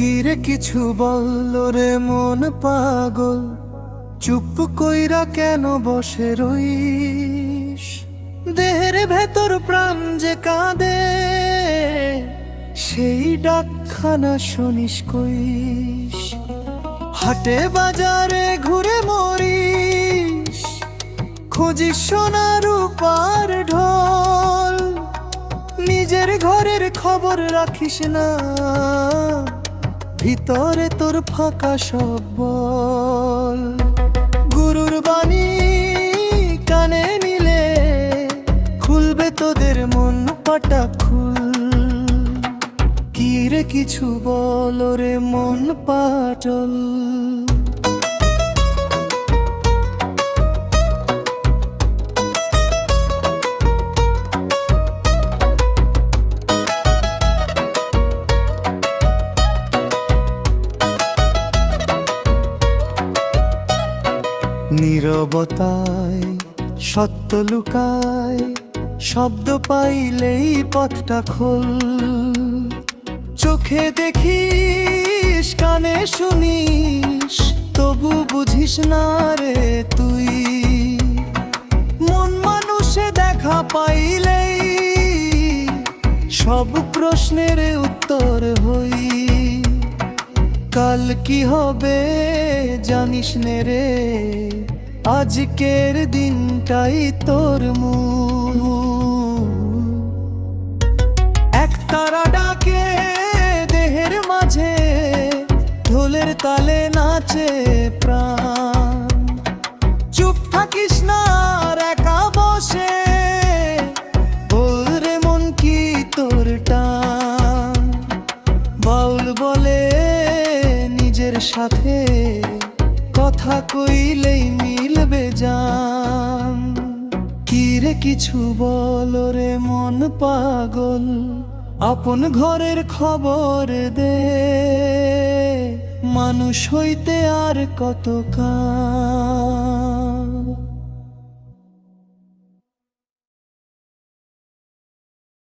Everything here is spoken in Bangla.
কিরে কিছু বলল রে মন পাগল, চুপ কইরা কেন বসে রইস? দেহের ভেতর প্রাণ যে কাঁদে, সেই ডাকখানা শুনিস কইস। হাটে বাজারে ঘুরে মরিস, খুঁজিস সোনার রূপার ঢোল। নিজের ঘরের খবর রাখিস না। ভিতরে তোর ফাঁকা সব বল। গুরুর বাণী কানে নিলে খুলবে তোদের মন পাটা খুল। কি রে কিছু বল রে মন পাটল। নীরবতায় সত্য লুকায়, শব্দ পাইলেই পথটা খোল। চোখে দেখিস, কানে শুনিস, তবু বুঝিস না রে তুই। মন মানুষে দেখা পাইলেই সব প্রশ্নের উত্তর হই। কাল কি হবে জানিস নে রে? আজকের দিনটাই তোর মু এক তারা ডাকে দেহের মাঝে, ঢোলের তালে নাচে প্রাণ। চুপ থাকিস না, একা বসে, বল মন কি তোর টান। বাউল বলে নিজের সাথে কথা কইলেই মিলবে যান কিরে কিছু বল রে মন পাগল, আপন ঘরের খবর দে। মানুষ হইতে আর কত কাল